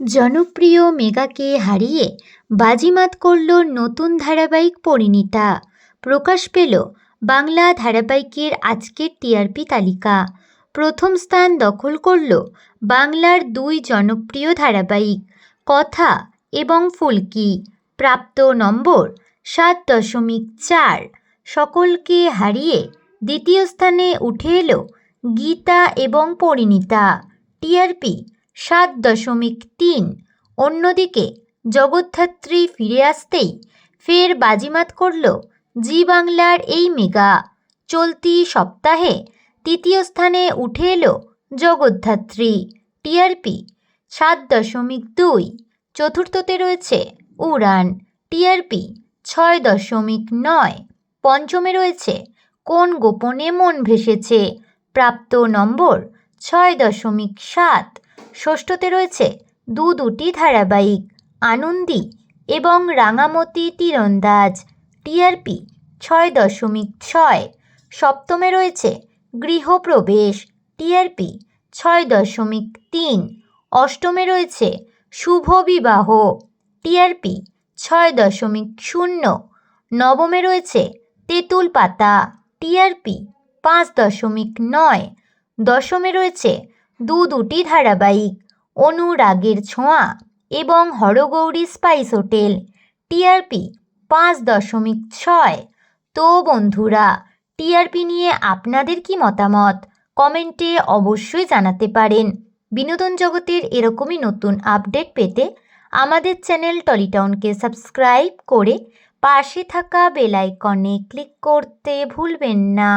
জনপ্রিয় মেগাকে হারিয়ে বাজিমাত করল নতুন ধারাবাহিক পরিণীতা। প্রকাশ পেল বাংলা ধারাবাহিকের আজকের টিআরপি তালিকা। প্রথম স্থান দখল করল বাংলার দুই জনপ্রিয় ধারাবাহিক, কথা এবং ফুলকি। প্রাপ্ত নম্বর সাত দশমিক চার। সকলকে হারিয়ে দ্বিতীয় স্থানে উঠে এলো গীতা এবং পরিণীতা। টিআরপি সাত দশমিক তিন। অন্যদিকে জগদ্ধাত্রী ফিরে আসতেই ফের বাজিমাত করল, জি বাংলার এই মেগা। চলতি সপ্তাহে তৃতীয় স্থানে উঠে এলো জগদ্ধাত্রী। টিআরপি সাত দশমিক দুই। চতুর্থতে রয়েছে উড়ান। টিআরপি ছয় দশমিক নয়। পঞ্চমে রয়েছে কোন গোপনে মন ভেসেছে। প্রাপ্ত নম্বর ছয় দশমিক সাত। ষষ্ঠতে রয়েছে দু দুটি ধারাবাহিক, আনন্দী এবং রাঙামতি তীরন্দাজ টিআরপি ছয় দশমিক ছয়। সপ্তমে রয়েছে গৃহপ্রবেশ টিআরপি ছয় দশমিক তিন। অষ্টমে রয়েছে শুভ বিবাহ টিআরপি ছয় দশমিক শূন্য। নবমে রয়েছে তেঁতুল পাতা টিআরপি পাঁচ দশমিক নয়। দশমে রয়েছে দু দুটি ধারাবাহিক, অনুরাগের ছোঁয়া এবং হরগৌরী স্পাইস হোটেল, টিআরপি পাঁচ দশমিক ছয়। তো বন্ধুরা, টিআরপি নিয়ে আপনাদের কি মতামত? কমেন্টে অবশ্যই জানাতে পারেন। বিনোদন জগতের এরকমই নতুন আপডেট পেতে আমাদের চ্যানেল টলিটাউনকে সাবস্ক্রাইব করে পাশে থাকা বেলাইকনে ক্লিক করতে ভুলবেন না।